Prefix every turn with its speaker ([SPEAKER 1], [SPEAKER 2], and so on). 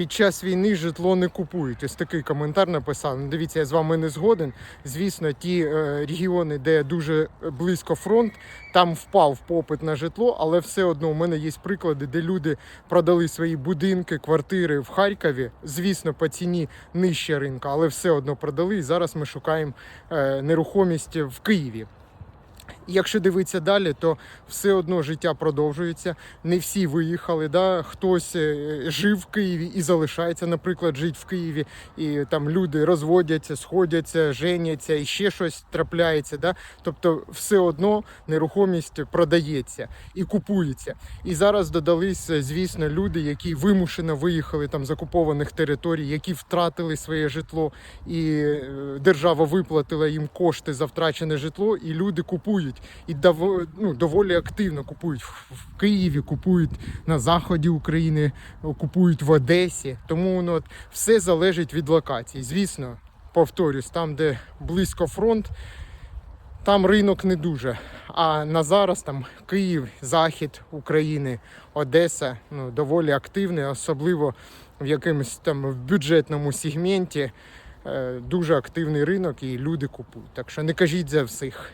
[SPEAKER 1] під час війни житло не купують. Ось такий коментар написав. Дивіться, я з вами не згоден. Звісно, ті е, регіони, де дуже близько фронт, там впав попит на житло, але все одно у мене є приклади, де люди продали свої будинки, квартири в Харкові. Звісно, по ціні нижче ринка, але все одно продали. І зараз ми шукаємо е, нерухомість в Києві. Якщо дивитися далі, то все одно життя продовжується. Не всі виїхали. Да? Хтось е, жив в Києві і залишається, наприклад, жити в Києві. І там люди розводяться, сходяться, женяться і ще щось трапляється. Да? Тобто, все одно нерухомість продається і купується. І зараз додались, е, звісно, люди, які вимушено виїхали там з окупованих територій, які втратили своє житло, і е, держава виплатила їм кошти за втрачене житло, і люди купують і даво- ну, доволі активно купують в Києві, купують на заході України, купують в Одесі. Тому ну, от, все залежить від локації. Звісно, повторюсь, там, де близько фронт, там ринок не дуже. А на зараз там Київ, Захід України, Одеса ну, доволі активний, особливо в якомусь там в бюджетному сегменті. е, Дуже активний ринок і люди купують. Так що не кажіть за всіх.